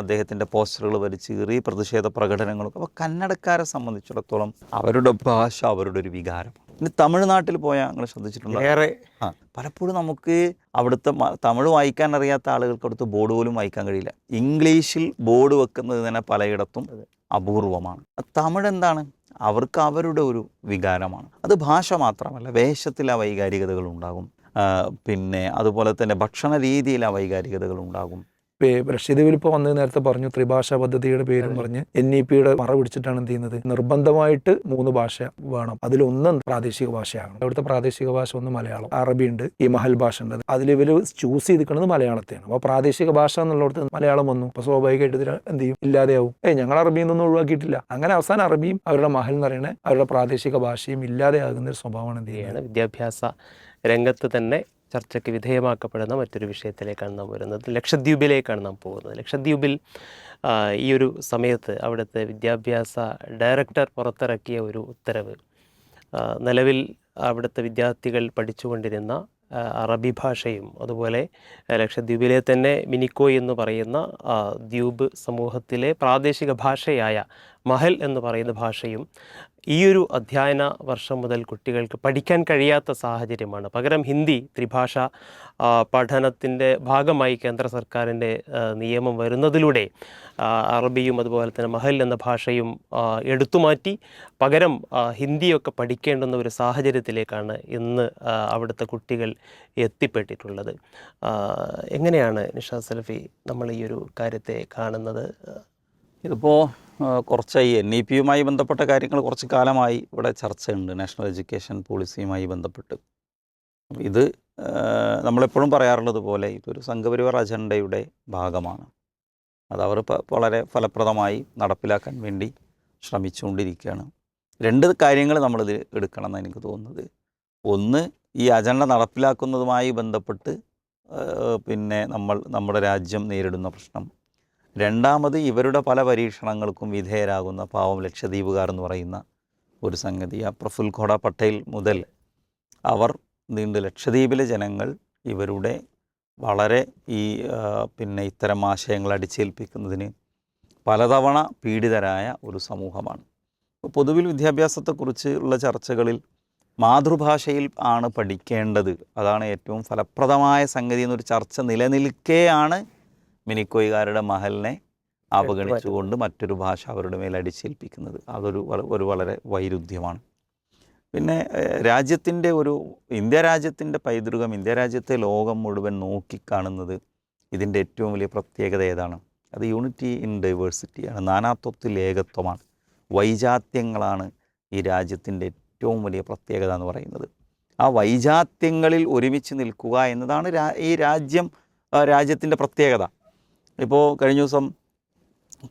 അദ്ദേഹത്തിന്റെ പോസ്റ്ററുകൾ വലിച്ചീറി പ്രതിഷേധ പ്രകടനങ്ങളൊക്കെ. അപ്പോൾ കന്നഡക്കാരെ സംബന്ധിച്ചിടത്തോളം അവരുടെ ഭാഷ അവരുടെ ഒരു വികാരം ഇനി തമിഴ്നാട്ടിൽ പോയാൽ നിങ്ങൾ ശ്രദ്ധിച്ചിട്ടുണ്ട്? ഏറെ. ആ പലപ്പോഴും നമുക്ക് അവിടുത്തെ തമിഴ് വായിക്കാൻ അറിയാത്ത ആളുകൾക്ക് അവിടുത്തെ ബോർഡ് പോലും വായിക്കാൻ കഴിയില്ല. ഇംഗ്ലീഷിൽ ബോർഡ് വെക്കുന്നത് തന്നെ പലയിടത്തും അപൂർവമാണ്. തമിഴ് എന്താണ്? അവർക്ക് അവരുടെ ഒരു വികാരമാണ്. അത് ഭാഷ മാത്രമല്ല വേഷത്തിൽ ആ വൈകാരികതകൾ ഉണ്ടാകും. പിന്നെ അതുപോലെ തന്നെ ഭക്ഷണ രീതിയിൽ ആ വൈകാരികതകൾ ഉണ്ടാകും. ലക്ഷദ്വീപിൽ ഇപ്പോൾ വന്നത് നേരത്തെ പറഞ്ഞു ത്രിഭാഷാ പദ്ധതിയുടെ പേരും പറഞ്ഞ് എൻ ഇ പിയുടെ മറ പിടിച്ചിട്ടാണ് എന്ത് ചെയ്യുന്നത്? നിർബന്ധമായിട്ട് മൂന്ന് ഭാഷ വേണം. അതിലൊന്ന് പ്രാദേശിക ഭാഷയാണ്. അവിടുത്തെ പ്രാദേശിക ഭാഷ ഒന്ന് മലയാളം. അറബി ഉണ്ട് ഈ മഹൽ ഭാഷ ഉണ്ട്. അതിൽ ഇവർ ചൂസ് ചെയ്തിരിക്കുന്നത് മലയാളത്തെയാണ്. അപ്പോൾ പ്രാദേശിക ഭാഷ എന്നുള്ളടത്ത് മലയാളം വന്നു. അപ്പോൾ സ്വാഭാവികമായിട്ട് ഇതിൽ എന്ത് ചെയ്യും? ഇല്ലാതെയാവും. ഏയ് ഞങ്ങൾ അറബിയിൽ നിന്നൊന്നും ഒഴിവാക്കിയിട്ടില്ല. അങ്ങനെ അവസാനം അറബിയും അവരുടെ മഹൽ എന്ന് പറയുന്നത് അവരുടെ പ്രാദേശിക ഭാഷയും ഇല്ലാതെയാകുന്ന ഒരു സ്വഭാവമാണ് എന്ത് ചെയ്യുന്നത്? വിദ്യാഭ്യാസ രംഗത്ത് തന്നെ ചർച്ചയ്ക്ക് വിധേയമാക്കപ്പെടുന്ന മറ്റൊരു വിഷയത്തിലേക്കാണ് നാം വരുന്നത്. ലക്ഷദ്വീപിലേക്കാണ് നാം പോകുന്നത്. ലക്ഷദ്വീപിൽ ഈ ഒരു സമയത്ത് അവിടുത്തെ വിദ്യാഭ്യാസ ഡയറക്ടർ പുറത്തിറക്കിയ ഒരു ഉത്തരവ് നിലവിൽ അവിടുത്തെ വിദ്യാർത്ഥികൾ പഠിച്ചുകൊണ്ടിരുന്ന അറബി ഭാഷയും അതുപോലെ ലക്ഷദ്വീപിലെ തന്നെ മിനിക്കോ എന്ന് പറയുന്ന ദ്വീപ് സമൂഹത്തിലെ പ്രാദേശിക ഭാഷയായ മഹൽ എന്ന് പറയുന്ന ഭാഷയും ഈ ഒരു അധ്യയന വർഷം മുതൽ കുട്ടികൾക്ക് പഠിക്കാൻ കഴിയാത്ത സാഹചര്യമാണ്. പകരം ഹിന്ദി ത്രിഭാഷ പഠനത്തിന്റെ ഭാഗമായി കേന്ദ്ര സർക്കാരിന്റെ നിയമം വരുന്നതിലൂടെ അറബിയും അതുപോലെ തന്നെ മഹൽ എന്ന ഭാഷയും എടുത്തുമാറ്റി പകരം ഹിന്ദിയൊക്കെ പഠിക്കേണ്ടുന്ന ഒരു സാഹചര്യത്തിലേക്കാണ് ഇന്ന് അവിടുത്തെ കുട്ടികൾ എത്തിപ്പെട്ടിട്ടുള്ളത്. എങ്ങനെയാണ് നിഷാദ് സലഫി നമ്മൾ ഈ ഒരു കാര്യത്തെ കാണുന്നത്? ഇതിപ്പോൾ കുറച്ചായി എൻ ഇ പിയുമായി ബന്ധപ്പെട്ട കാര്യങ്ങൾ കുറച്ച് കാലമായി ഇവിടെ ചർച്ചയുണ്ട്. നാഷണൽ എഡ്യൂക്കേഷൻ പോളിസിയുമായി ബന്ധപ്പെട്ട്. ഇത് നമ്മളെപ്പോഴും പറയാറുള്ളത് പോലെ ഇതൊരു സംഘപരിവാർ അജണ്ടയുടെ ഭാഗമാണ്. അത് അവർ വളരെ ഫലപ്രദമായി നടപ്പിലാക്കാൻ വേണ്ടി ശ്രമിച്ചുകൊണ്ടിരിക്കുകയാണ്. രണ്ട് കാര്യങ്ങൾ നമ്മളിത് എടുക്കണം എന്ന് എനിക്ക് തോന്നുന്നത്. ഒന്ന് ഈ അജണ്ട നടപ്പിലാക്കുന്നതുമായി ബന്ധപ്പെട്ട് പിന്നെ നമ്മൾ നമ്മുടെ രാജ്യം നേരിടുന്ന പ്രശ്നം. രണ്ടാമത് ഇവരുടെ പല പരീക്ഷണങ്ങൾക്കും വിധേയരാകുന്ന പാവം ലക്ഷദ്വീപുകാർ എന്ന് പറയുന്ന ഒരു സംഗതി. ആ പ്രഫുൽ ഖോഡ പട്ടേൽ മുതൽ അവർ നീണ്ട് ലക്ഷദ്വീപിലെ ജനങ്ങൾ ഇവരുടെ വളരെ ഈ പിന്നെ ഇത്തരം ആശയങ്ങൾ അടിച്ചേൽപ്പിക്കുന്നതിന് പലതവണ പീഡിതരായ ഒരു സമൂഹമാണ്. പൊതുവിൽ വിദ്യാഭ്യാസത്തെക്കുറിച്ച് ഉള്ള ചർച്ചകളിൽ മാതൃഭാഷയിൽ ആണ് പഠിക്കേണ്ടത്. അതാണ് ഏറ്റവും ഫലപ്രദമായ സംഗതി എന്നൊരു ചർച്ച നിലനിൽക്കെയാണ് മിനിക്കോയ്കാരുടെ മഹലിനെ അവഗണിച്ചുകൊണ്ട് മറ്റൊരു ഭാഷ അവരുടെ മേൽ അടിച്ചേൽപ്പിക്കുന്നത്. അതൊരു ഒരു വളരെ വൈരുദ്ധ്യമാണ്. പിന്നെ രാജ്യത്തിന്റെ ഒരു ഇന്ത്യ രാജ്യത്തിന്റെ പൈതൃകം ഇന്ത്യ രാജ്യത്തെ ലോകം മുഴുവൻ നോക്കിക്കാണുന്നത് ഇതിന്റെ ഏറ്റവും വലിയ പ്രത്യേകത ഏതാണ്? അത് യൂണിറ്റി ഇൻ ഡൈവേഴ്സിറ്റിയാണ് നാനാത്വത്തിൽ ഏകത്വമാണ്. വൈജാത്യങ്ങളാണ് ഈ രാജ്യത്തിന്റെ ഏറ്റവും വലിയ പ്രത്യേകത എന്ന് പറയുന്നത്. ആ വൈജാത്യങ്ങളിൽ ഒരുമിച്ച് നിൽക്കുക എന്നതാണ് രാ ഈ രാജ്യം രാജ്യത്തിന്റെ പ്രത്യേകത. ഇപ്പോൾ കഴിഞ്ഞ ദിവസം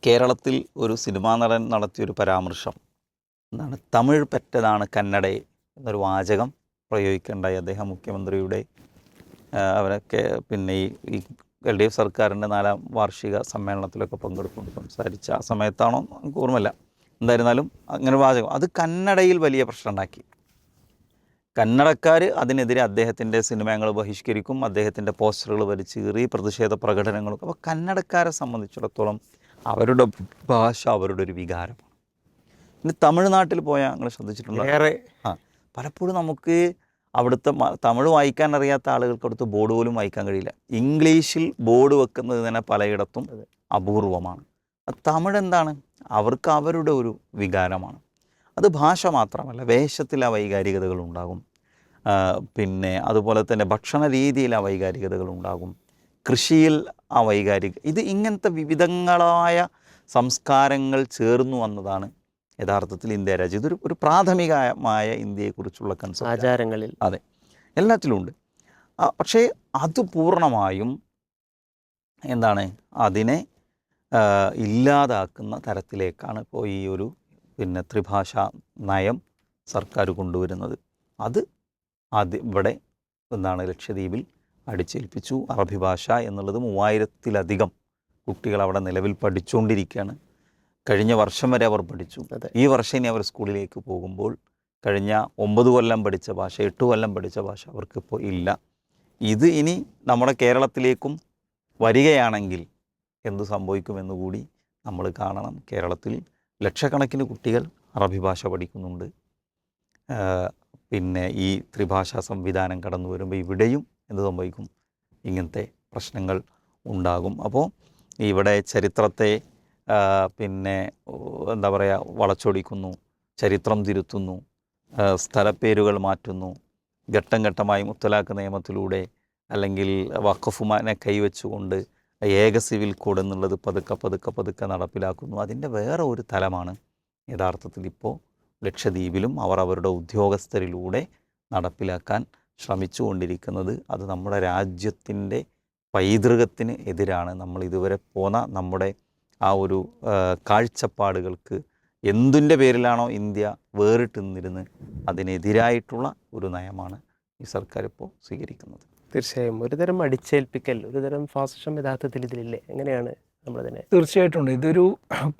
കേരളത്തിൽ ഒരു സിനിമാ നടൻ നടത്തിയൊരു പരാമർശം. എന്താണ്? തമിഴ് പെറ്റതാണ് കന്നഡയെ എന്നൊരു വാചകം പ്രയോഗിക്കേണ്ടായി അദ്ദേഹം മുഖ്യമന്ത്രിയുടെ അവരൊക്കെ പിന്നെ ഈ എൽ ഡി എഫ് സർക്കാരിന്റെ നാലാം വാർഷിക സമ്മേളനത്തിലൊക്കെ പങ്കെടുക്കുന്നു സംസാരിച്ച ആ സമയത്താണോ? എനിക്ക് ഓർമ്മയില്ല. എന്തായിരുന്നാലും അങ്ങനെ വാചകം. അത് കന്നഡയിൽ വലിയ പ്രശ്നം ഉണ്ടാക്കി. കന്നഡക്കാർ അതിനെതിരെ അദ്ദേഹത്തിന്റെ സിനിമകൾ ബഹിഷ്കരിക്കും അദ്ദേഹത്തിന്റെ പോസ്റ്ററുകൾ വലിച്ചീറി പ്രതിഷേധ പ്രകടനങ്ങളും അപ്പോൾ കന്നഡക്കാരെ സംബന്ധിച്ചിടത്തോളം അവരുടെ ഭാഷ അവരുടെ ഒരു വികാരമാണ്. ഇനി തമിഴ്നാട്ടിൽ പോയാൽ നിങ്ങൾ ശ്രദ്ധിച്ചിട്ടുണ്ട്? ഏറെ. ആ. പലപ്പോഴും നമുക്ക് അവിടുത്തെ തമിഴ് വായിക്കാൻ അറിയാത്ത ആളുകൾക്ക് അവിടുത്തെ ബോർഡ് പോലും വായിക്കാൻ കഴിയില്ല. ഇംഗ്ലീഷിൽ ബോർഡ് വെക്കുന്നത് തന്നെ പലയിടത്തും അപൂർവമാണ്. തമിഴ് എന്താണ്? അവർക്ക് അവരുടെ ഒരു വികാരമാണ്. അത് ഭാഷ മാത്രമല്ല വേഷത്തിൽ ആ വൈകാരികതകൾ ഉണ്ടാകും. പിന്നെ അതുപോലെ തന്നെ ഭക്ഷണ രീതിയിൽ ആ വൈകാരികതകൾ ഉണ്ടാകും. കൃഷിയിൽ ആ വൈകാരിക ഇത് ഇങ്ങനത്തെ വിവിധങ്ങളായ സംസ്കാരങ്ങൾ ചേർന്നു വന്നതാണ് യഥാർത്ഥത്തിൽ ഇന്ത്യ രാജ്യം. ഇതൊരു ഒരു പ്രാഥമികമായ ഇന്ത്യയെക്കുറിച്ചുള്ള കൺസെപ്റ്റ് ആചാരങ്ങളിൽ. അതെ. എല്ലാത്തിലും ഉണ്ട്. പക്ഷേ അത് പൂർണമായും എന്താണ്? അതിനെ ഇല്ലാതാക്കുന്ന തരത്തിലേക്കാണ് ഇപ്പോൾ ഈ ഒരു പിന്നെ ത്രിഭാഷാ നയം സർക്കാർ കൊണ്ടുവരുന്നത്. അത് അത് ഇവിടെ എന്താണ് ലക്ഷദ്വീപിൽ അടിച്ചേൽപ്പിച്ചു. അറബി ഭാഷ എന്നുള്ളത് മൂവായിരത്തിലധികം കുട്ടികൾ അവിടെ നിലവിൽ പഠിച്ചുകൊണ്ടിരിക്കുകയാണ് കഴിഞ്ഞ വർഷം വരെ അവർ പഠിച്ചു. ഈ വർഷം ഇനി അവർ സ്കൂളിലേക്ക് പോകുമ്പോൾ കഴിഞ്ഞ ഒമ്പത് കൊല്ലം പഠിച്ച ഭാഷ എട്ട് കൊല്ലം പഠിച്ച ഭാഷ അവർക്കിപ്പോൾ ഇല്ല. ഇത് ഇനി നമ്മുടെ കേരളത്തിലേക്കും വരികയാണെങ്കിൽ എന്ത് സംഭവിക്കുമെന്ന് കൂടി നമ്മൾ കാണണം. കേരളത്തിൽ ലക്ഷക്കണക്കിന് കുട്ടികൾ അറബി ഭാഷ പഠിക്കുന്നുണ്ട്. പിന്നെ ഈ ത്രിഭാഷാ സംവിധാനം കടന്നു വരുമ്പോൾ ഇവിടെയും എന്ത് സംഭവിക്കും? ഇങ്ങനത്തെ പ്രശ്നങ്ങൾ ഉണ്ടാകും. അപ്പോൾ ഇവിടെ ചരിത്രത്തെ പിന്നെ എന്താ പറയുക വളച്ചൊടിക്കുന്നു ചരിത്രം തിരുത്തുന്നു സ്ഥലപ്പേരുകൾ മാറ്റുന്നു ഘട്ടം ഘട്ടമായി മുത്തലാഖ് നിയമത്തിലൂടെ അല്ലെങ്കിൽ വഖഫുമാനെ കൈവച്ചുകൊണ്ട് ഏക സിവിൽ കോഡ് എന്നുള്ളത് പതുക്കെ പതുക്കെ പതുക്കെ നടപ്പിലാക്കുന്നു. അതിന്റെ വേറെ ഒരു തലമാണ് യഥാർത്ഥത്തിൽ ഇപ്പോൾ ലക്ഷദ്വീപിലും അവർ അവരുടെ ഉദ്യോഗസ്ഥരിലൂടെ നടപ്പിലാക്കാൻ ശ്രമിച്ചുകൊണ്ടിരിക്കുന്നത്. അത് നമ്മുടെ രാജ്യത്തിന്റെ പൈതൃകത്തിന് എതിരാണ്. നമ്മൾ ഇതുവരെ പോന്ന നമ്മുടെ ആ ഒരു കാഴ്ചപ്പാടുകൾക്ക് എന്തിന്റെ പേരിലാണോ ഇന്ത്യ വേറിട്ട് നിന്നിരുന്ന് അതിനെതിരായിട്ടുള്ള ഒരു നയമാണ് ഈ സർക്കാർ ഇപ്പോൾ സ്വീകരിക്കുന്നത്. തീർച്ചയായും. ഒരുതരം അടിച്ചേൽപ്പിക്കൽ ഒരുതരം ഫാസിസം യഥാർത്ഥത്തിൽ ഇതിലില്ലേ? എങ്ങനെയാണ് നമ്മളതിനെ തീർച്ചയായിട്ടും ഉണ്ട് ഇതൊരു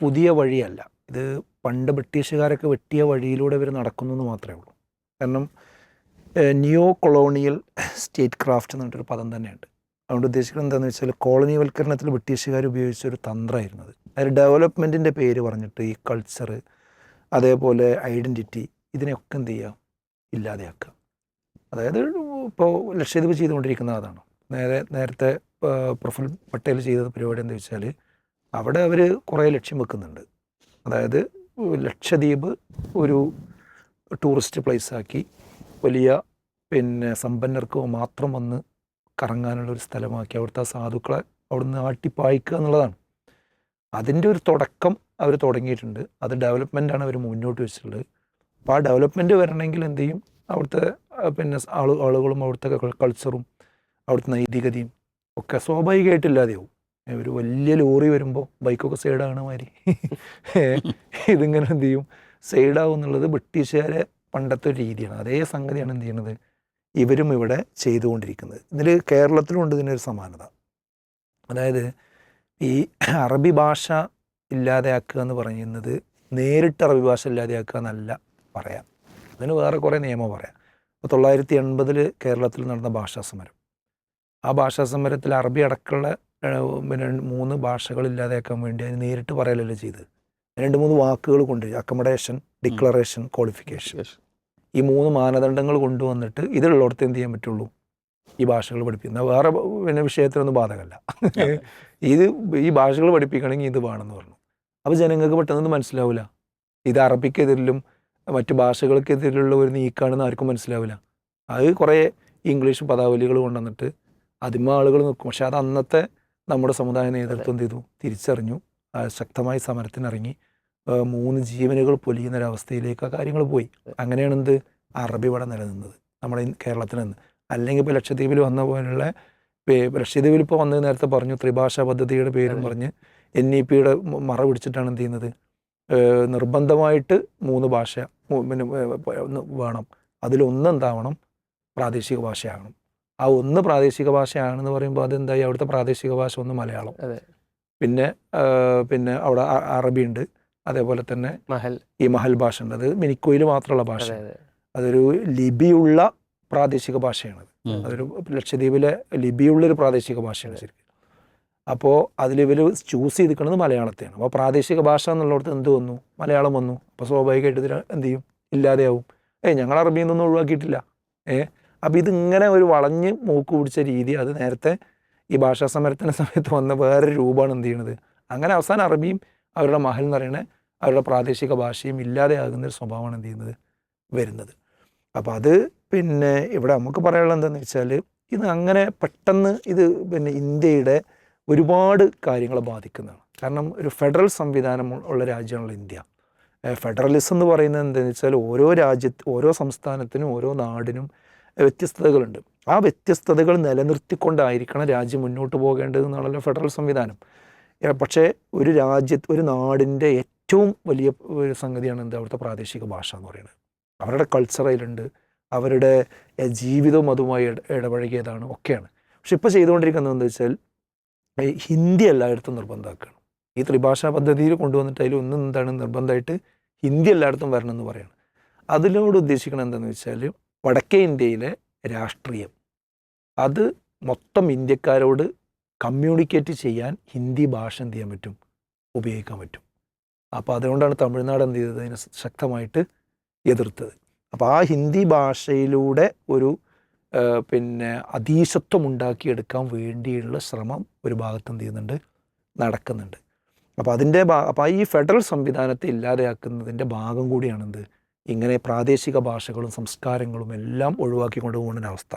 പുതിയ വഴിയല്ല. ഇത് പണ്ട് ബ്രിട്ടീഷുകാരൊക്കെ വെട്ടിയ വഴിയിലൂടെ ഇവർ നടക്കുന്നു എന്ന് മാത്രമേ ഉള്ളൂ. കാരണം ന്യൂ കൊളോണിയൽ സ്റ്റേറ്റ് ക്രാഫ്റ്റ് എന്ന് പറഞ്ഞിട്ടൊരു പദം തന്നെയുണ്ട്. അതുകൊണ്ട് ഉദ്ദേശിക്കുന്നത് എന്താണെന്ന് വെച്ചാൽ കോളനിവൽക്കരണത്തിൽ ബ്രിട്ടീഷുകാർ ഉപയോഗിച്ച ഒരു തന്ത്രമായിരുന്നത് അതിൽ ഡെവലപ്മെന്റിന്റെ പേര് പറഞ്ഞിട്ട് ഈ കൾച്ചർ അതേപോലെ ഐഡന്റിറ്റി ഇതിനെയൊക്കെ എന്ത് ചെയ്യുക? ഇല്ലാതെയാക്കുക. അതായത് ഇപ്പോൾ ലക്ഷദ്വീപ് ചെയ്തുകൊണ്ടിരിക്കുന്നത് അതാണ് നേരെ നേരത്തെ പ്രഫുൽ പട്ടേൽ ചെയ്ത പരിപാടി എന്താ വെച്ചാൽ അവിടെ അവർ കുറേ ലക്ഷ്യം വെക്കുന്നുണ്ട്. അതായത് ലക്ഷദ്വീപ് ഒരു ടൂറിസ്റ്റ് പ്ലേസാക്കി വലിയ പിന്നെ സമ്പന്നർക്ക് മാത്രം വന്ന് കറങ്ങാനുള്ള ഒരു സ്ഥലമാക്കി അവിടുത്തെ സാധുക്കളെ അവിടുന്ന് ആട്ടിപ്പായിക്കുക എന്നുള്ളതാണ്. അതിന്റെ ഒരു തുടക്കം അവർ തുടങ്ങിയിട്ടുണ്ട്. അത് ഡെവലപ്മെന്റാണ് അവർ മുന്നോട്ട് വെച്ചിട്ടുള്ളത്. അപ്പോൾ ആ ഡെവലപ്മെന്റ് വരണമെങ്കിൽ എന്ത് ചെയ്യും? അവിടുത്തെ പിന്നെ ആളു ആളുകളും അവിടുത്തെ കൾച്ചറും അവിടുത്തെ നൈതികതയും ഒക്കെ സ്വാഭാവികമായിട്ട് ഇല്ലാതെയാവും ഏ, ഒരു വലിയ ലോറി വരുമ്പോൾ ബൈക്കൊക്കെ സൈഡാണ് മാതിരി. ഇതിങ്ങനെ എന്ത് ചെയ്യും? സൈഡാവും എന്നുള്ളത് ബ്രിട്ടീഷുകാരെ പണ്ടത്തെ ഒരു രീതിയാണ്. അതേ സംഗതിയാണ് എന്ത് ചെയ്യുന്നത് ഇവരും ഇവിടെ ചെയ്തുകൊണ്ടിരിക്കുന്നത്. ഇതിൽ കേരളത്തിലും ഉണ്ട് ഇതിനൊരു സമാനത. അതായത് ഈ അറബി ഭാഷ ഇല്ലാതെയാക്കുക എന്ന് പറയുന്നത് നേരിട്ട് അറബി ഭാഷ ഇല്ലാതെയാക്കുക എന്നല്ല പറയാം. അതിന് വേറെ കുറേ നിയമം പറയാം. ഇപ്പോൾ തൊള്ളായിരത്തി എൺപതിൽ കേരളത്തിൽ നടന്ന ഭാഷാ സമരം. ആ ഭാഷാ സമരത്തിൽ അറബി അടക്കമുള്ള പിന്നെ മൂന്ന് ഭാഷകൾ ഇല്ലാതെയാക്കാൻ വേണ്ടി അതിന് നേരിട്ട് പറയലല്ലേ ചെയ്ത്. രണ്ട് മൂന്ന് വാക്കുകൾ കൊണ്ട് അക്കമഡേഷൻ ഡിക്ലറേഷൻ ക്വാളിഫിക്കേഷൻ ഈ മൂന്ന് മാനദണ്ഡങ്ങൾ കൊണ്ടുവന്നിട്ട് ഇതിലുള്ളവർക്ക് എന്ത് ചെയ്യാൻ പറ്റുള്ളൂ? ഈ ഭാഷകൾ പഠിപ്പിക്കുന്ന വേറെ പിന്നെ വിഷയത്തിനൊന്നും ബാധകമല്ല. ഇത് ഈ ഭാഷകൾ പഠിപ്പിക്കണമെങ്കിൽ ഇത് വേണമെന്ന് പറഞ്ഞു. അപ്പോൾ ജനങ്ങൾക്ക് പെട്ടെന്നൊന്നും മനസ്സിലാവില്ല ഇത് അറബിക്കെതിരിലും മറ്റ് ഭാഷകൾക്കെതിരെയുള്ള ഒരു നീക്കാണെന്ന് ആർക്കും മനസ്സിലാവില്ല. അത് കുറേ ഇംഗ്ലീഷ് പദാവലികൾ കൊണ്ടുവന്നിട്ട് അതിമ ആളുകൾ നിൽക്കും. പക്ഷെ അത് അന്നത്തെ നമ്മുടെ സമുദായ നേതൃത്വം എന്ത് ചെയ്തു? തിരിച്ചറിഞ്ഞു. ശക്തമായി സമരത്തിനിറങ്ങി. മൂന്ന് ജീവനുകൾ പൊലിയുന്ന ഒരവസ്ഥയിലേക്ക് ആ കാര്യങ്ങൾ പോയി. അങ്ങനെയാണ് എന്ത് അറബി ഇവിടെ നിലനിന്നത്. നമ്മുടെ കേരളത്തിൽ നിന്ന്. അല്ലെങ്കിൽ ഇപ്പോൾ ലക്ഷദ്വീപിൽ വന്ന പോലുള്ള ലക്ഷദ്വീപിൽ ഇപ്പോൾ വന്നത് നേരത്തെ പറഞ്ഞു ത്രിഭാഷാ പദ്ധതിയുടെ പേരും. പറഞ്ഞ് എൻ ഇ പിയുടെ മറ പിടിച്ചിട്ടാണ് എന്ത് ചെയ്യുന്നത്? നിർബന്ധമായിട്ട് മൂന്ന് ഭാഷ പിന്നെ വേണം. അതിലൊന്നെന്താവണം പ്രാദേശിക ഭാഷയാകണം. ആ ഒന്ന് പ്രാദേശിക ഭാഷയാണെന്ന് പറയുമ്പോൾ അതെന്തായി? അവിടുത്തെ പ്രാദേശിക ഭാഷ ഒന്ന് മലയാളം. പിന്നെ പിന്നെ അവിടെ അറബി ഉണ്ട് അതേപോലെ തന്നെ മഹൽ. ഈ മഹൽ ഭാഷ ഉണ്ട് അത് മിനിക്കോയിൽ മാത്രമുള്ള ഭാഷ. അതെ അതെ. അതൊരു ലിപിയുള്ള പ്രാദേശിക ഭാഷയാണ്. അതൊരു ലക്ഷദ്വീപിലെ ലിപിയുള്ളൊരു പ്രാദേശിക ഭാഷയാണ് ശരിക്കും. അപ്പോൾ അതിൽ ഇവർ ചൂസ് ചെയ്തിരിക്കുന്നത് മലയാളത്തെയാണ്. അപ്പോൾ പ്രാദേശിക ഭാഷ എന്നുള്ളടത്ത് എന്ത് വന്നു? മലയാളം വന്നു. അപ്പോൾ സ്വാഭാവികമായിട്ട് ഇതിൽ എന്ത് ചെയ്യും? ഇല്ലാതെയാവും. ഏ ഞങ്ങൾ അറബിയിൽ നിന്നൊന്നും ഒഴിവാക്കിയിട്ടില്ല. ഏ അപ്പോൾ ഇതിങ്ങനെ ഒരു വളഞ്ഞ് മൂക്ക് പിടിച്ച രീതി അത് നേരത്തെ ഈ ഭാഷാ സമരത്തിന്റെ സമയത്ത് വന്ന വേറൊരു രൂപമാണ് എന്ത് ചെയ്യണത്. അങ്ങനെ അവസാനം അറബിയും അവരുടെ മഹൽ എന്ന് പറയുന്നത് അവരുടെ പ്രാദേശിക ഭാഷയും ഇല്ലാതെയാകുന്ന ഒരു സ്വഭാവമാണ് എന്ത് ചെയ്യുന്നത്? വരുന്നത്. അപ്പോൾ അത് പിന്നെ ഇവിടെ നമുക്ക് പറയാനുള്ളത് എന്താണെന്ന് വെച്ചാൽ ഇത് അങ്ങനെ പെട്ടെന്ന് ഇത് പിന്നെ ഇന്ത്യയുടെ ഒരുപാട് കാര്യങ്ങളെ ബാധിക്കുന്നതാണ്. കാരണം ഒരു ഫെഡറൽ സംവിധാനം ഉള്ള രാജ്യമാണല്ലോ ഇന്ത്യ. ഫെഡറലിസം എന്ന് പറയുന്നത് എന്താണെന്ന് വെച്ചാൽ ഓരോ രാജ്യത്ത് ഓരോ സംസ്ഥാനത്തിനും ഓരോ നാടിനും വ്യത്യസ്തതകളുണ്ട്. ആ വ്യത്യസ്തതകൾ നിലനിർത്തിക്കൊണ്ടായിരിക്കണം രാജ്യം മുന്നോട്ട് പോകേണ്ടത് എന്നാണല്ലോ ഫെഡറൽ സംവിധാനം. പക്ഷേ ഒരു രാജ്യത്ത് ഒരു നാടിന്റെ ഏറ്റവും വലിയ ഒരു സംഗതിയാണ് എന്താ അവിടുത്തെ പ്രാദേശിക ഭാഷ എന്ന് പറയുന്നത്. അവരുടെ കൾച്ചറയിലുണ്ട് അവരുടെ ജീവിതവും അതുമായി ഇടപഴകിയതാണ് ഒക്കെയാണ്. പക്ഷെ ഇപ്പോൾ ചെയ്തുകൊണ്ടിരിക്കുന്നത് എന്താ വെച്ചാൽ ഹിന്ദി എല്ലായിടത്തും നിർബന്ധമാക്കുകയാണ് ഈ ത്രിഭാഷാ പദ്ധതിയിൽ കൊണ്ടുവന്നിട്ട് അതിൽ ഒന്നും എന്താണ് നിർബന്ധമായിട്ട് ഹിന്ദി എല്ലായിടത്തും വരണം എന്ന് പറയാണ്. അതിനോട് ഉദ്ദേശിക്കുന്നത് എന്താണെന്ന് വെച്ചാൽ വടക്കേ ഇന്ത്യയിലെ രാഷ്ട്രീയം. അത് മൊത്തം ഇന്ത്യക്കാരോട് കമ്മ്യൂണിക്കേറ്റ് ചെയ്യാൻ ഹിന്ദി ഭാഷ എന്ത് ചെയ്യാൻ പറ്റും? ഉപയോഗിക്കാൻ പറ്റും. അപ്പോൾ അതുകൊണ്ടാണ് തമിഴ്നാട് എന്ത് ചെയ്തത്? അതിനെ ശക്തമായിട്ട് എതിർത്തത്. അപ്പോൾ ആ ഹിന്ദി ഭാഷയിലൂടെ ഒരു പിന്നെ അധീശത്വം ഉണ്ടാക്കിയെടുക്കാൻ വേണ്ടിയുള്ള ശ്രമം ഒരു ഭാഗത്ത് എന്ത് ചെയ്യുന്നുണ്ട്? നടക്കുന്നുണ്ട്. അപ്പോൾ അതിന്റെ ഭാ അപ്പോൾ ഈ ഫെഡറൽ സംവിധാനത്തെ ഇല്ലാതെയാക്കുന്നതിന്റെ ഭാഗം കൂടിയാണെന്ത് ഇങ്ങനെ പ്രാദേശിക ഭാഷകളും സംസ്കാരങ്ങളും എല്ലാം ഒഴിവാക്കി കൊണ്ടുപോകുന്ന അവസ്ഥ.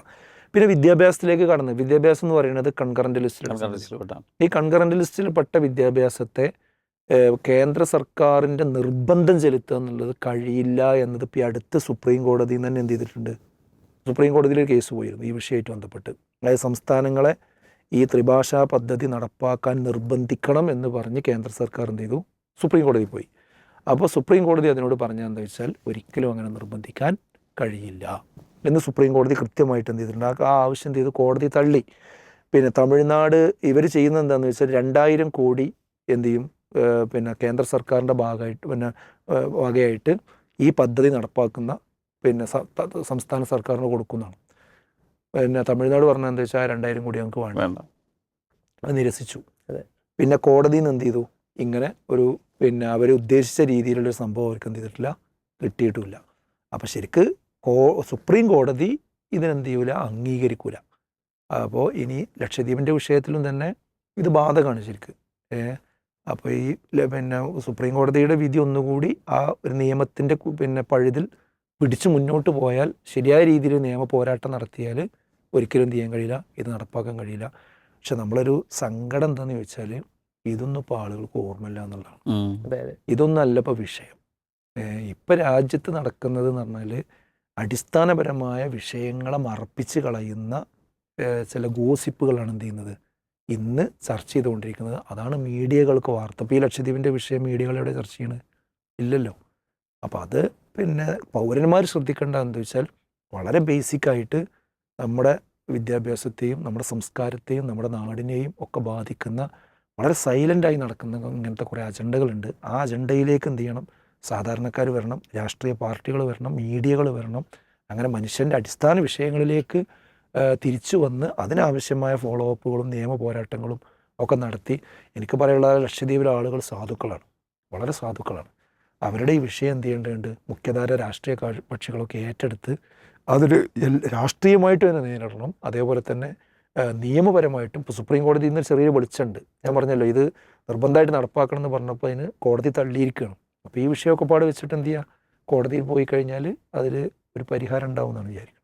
പിന്നെ വിദ്യാഭ്യാസത്തിലേക്ക് കടന്ന് വിദ്യാഭ്യാസം എന്ന് പറയുന്നത് കൺകറന്റ് ലിസ്റ്റിലാണ്. ഈ കൺകറന്റ് ലിസ്റ്റിൽപ്പെട്ട വിദ്യാഭ്യാസത്തെ കേന്ദ്ര സർക്കാരിന്റെ നിർബന്ധം ചെലുത്തുക എന്നുള്ളത് കഴിയില്ല എന്നത് ഇപ്പോൾ അടുത്ത് സുപ്രീം കോടതിയിൽ നിന്ന് തന്നെ എന്ത് ചെയ്തിട്ടുണ്ട്? സുപ്രീം കോടതിയിൽ കേസ് പോയിരുന്നു ഈ വിഷയമായിട്ട് ബന്ധപ്പെട്ട്. അതായത് സംസ്ഥാനങ്ങളെ ഈ ത്രിഭാഷാ പദ്ധതി നടപ്പാക്കാൻ നിർബന്ധിക്കണം എന്ന് പറഞ്ഞ് കേന്ദ്ര സർക്കാർ എന്ത് ചെയ്തു? സുപ്രീം കോടതി പോയി. അപ്പോൾ സുപ്രീം കോടതി അതിനോട് പറഞ്ഞത് എന്താ വെച്ചാൽ ഒരിക്കലും അങ്ങനെ നിർബന്ധിക്കാൻ കഴിയില്ല എന്ന് സുപ്രീം കോടതി കൃത്യമായിട്ട് എന്ത് ചെയ്തിട്ടുണ്ട്? ആ- ആവശ്യം ചെയ്തു? കോടതി തള്ളി. പിന്നെ തമിഴ്നാട് ഇവർ ചെയ്യുന്നത് എന്താണെന്ന് വെച്ചാൽ രണ്ടായിരം കോടി എന്ത് ചെയ്യും? പിന്നെ കേന്ദ്ര സർക്കാരിന്റെ ഭാഗമായിട്ട് പിന്നെ വകയായിട്ട് ഈ പദ്ധതി നടപ്പാക്കുന്ന പിന്നെ സംസ്ഥാന സർക്കാരിന് കൊടുക്കുന്നതാണ്. പിന്നെ തമിഴ്നാട് പറഞ്ഞ എന്താ വെച്ചാൽ രണ്ടായിരം കോടി ഞങ്ങൾക്ക് വേണ്ട വേണ്ട. അത് നിരസിച്ചു. അതെ. പിന്നെ കോടതിയിൽ നിന്ന് എന്ത് ചെയ്തു? ഇങ്ങനെ ഒരു പിന്നെ അവർ ഉദ്ദേശിച്ച രീതിയിലുള്ള സംഭവം അവർക്ക് എന്ത് ചെയ്തിട്ടില്ല കിട്ടിയിട്ടുമില്ല അപ്പോൾ ശരിക്ക് കോ സുപ്രീം കോടതി ഇതിനെന്ത് ചെയ്യൂല അംഗീകരിക്കൂല. അപ്പോൾ ഇനി ലക്ഷദ്വീപിന്റെ വിഷയത്തിലും തന്നെ ഇത് ബാധകമാണ് ശരിക്ക്. അപ്പോൾ ഈ പിന്നെ സുപ്രീം കോടതിയുടെ വിധി ഒന്നുകൂടി ആ ഒരു നിയമത്തിന്റെ പിന്നെ പഴുതിൽ പിടിച്ച് മുന്നോട്ട് പോയാൽ ശരിയായ രീതിയിൽ നിയമ പോരാട്ടം നടത്തിയാൽ ഒരിക്കലും എന്ത് ചെയ്യാൻ കഴിയില്ല ഇത് നടപ്പാക്കാൻ കഴിയില്ല. പക്ഷെ നമ്മളൊരു സങ്കടം എന്താണെന്ന് ചോദിച്ചാൽ ഇതൊന്നും ഇപ്പോൾ ആളുകൾക്ക് ഓർമ്മയില്ല എന്നുള്ളതാണ്. ഇതൊന്നല്ല ഇപ്പോൾ വിഷയം. ഇപ്പം രാജ്യത്ത് നടക്കുന്നത് എന്ന് പറഞ്ഞാൽ അടിസ്ഥാനപരമായ വിഷയങ്ങളെ മറപ്പിച്ച് കളയുന്ന ചില ഗോസിപ്പുകളാണ് എന്ത് ചെയ്യുന്നത്? ഇന്ന് ചർച്ച ചെയ്തുകൊണ്ടിരിക്കുന്നത് അതാണ് മീഡിയകൾക്ക് വാർത്ത. ഇപ്പോൾ ഈ ലക്ഷദ്വീപിന്റെ വിഷയം മീഡിയകൾ എവിടെ ചർച്ച ചെയ്യണത് ഇല്ലല്ലോ. അപ്പോൾ അത് പിന്നെ പൗരന്മാർ ശ്രദ്ധിക്കേണ്ട എന്താ വെച്ചാൽ വളരെ ബേസിക്കായിട്ട് നമ്മുടെ വിദ്യാഭ്യാസത്തെയും നമ്മുടെ സംസ്കാരത്തെയും നമ്മുടെ നാടിനെയും ഒക്കെ ബാധിക്കുന്ന വളരെ സൈലന്റായി നടക്കുന്ന ഇങ്ങനത്തെ കുറേ അജണ്ടകളുണ്ട് ആ അജണ്ടയിലേക്ക് എന്ത് ചെയ്യണം? സാധാരണക്കാർ വരണം രാഷ്ട്രീയ പാർട്ടികൾ വരണം മീഡിയകൾ വരണം. അങ്ങനെ മനുഷ്യന്റെ അടിസ്ഥാന വിഷയങ്ങളിലേക്ക് തിരിച്ചു വന്ന് അതിനാവശ്യമായ ഫോളോ അപ്പുകളും നിയമ പോരാട്ടങ്ങളും ഒക്കെ നടത്തി എനിക്ക് പറയാനുള്ള ലക്ഷദ്വീപിലെ ആളുകൾ സാധുക്കളാണ്. വളരെ സാധുക്കളാണ്. അവരുടെ ഈ വിഷയം എന്ത് ചെയ്യേണ്ടതുണ്ട്? മുഖ്യധാര രാഷ്ട്രീയ പക്ഷികളൊക്കെ ഏറ്റെടുത്ത് അതൊരു രാഷ്ട്രീയമായിട്ട് തന്നെ നേരിടണം അതേപോലെ തന്നെ നിയമപരമായിട്ടും ഇപ്പോൾ സുപ്രീം കോടതി ഇന്ന് ചെറിയ വെളിച്ചമുണ്ട്. ഞാൻ പറഞ്ഞല്ലോ ഇത് നിർബന്ധമായിട്ട് നടപ്പാക്കണം എന്ന് പറഞ്ഞപ്പോൾ അതിന് കോടതി തള്ളിയിരിക്കുകയാണ്. അപ്പോൾ ഈ വിഷയമൊക്കെ പാട് വെച്ചിട്ട് എന്ത് ചെയ്യുക കോടതിയിൽ പോയി കഴിഞ്ഞാൽ അതിൽ ഒരു പരിഹാരം ഉണ്ടാവും എന്നാണ് വിചാരിക്കുന്നത്.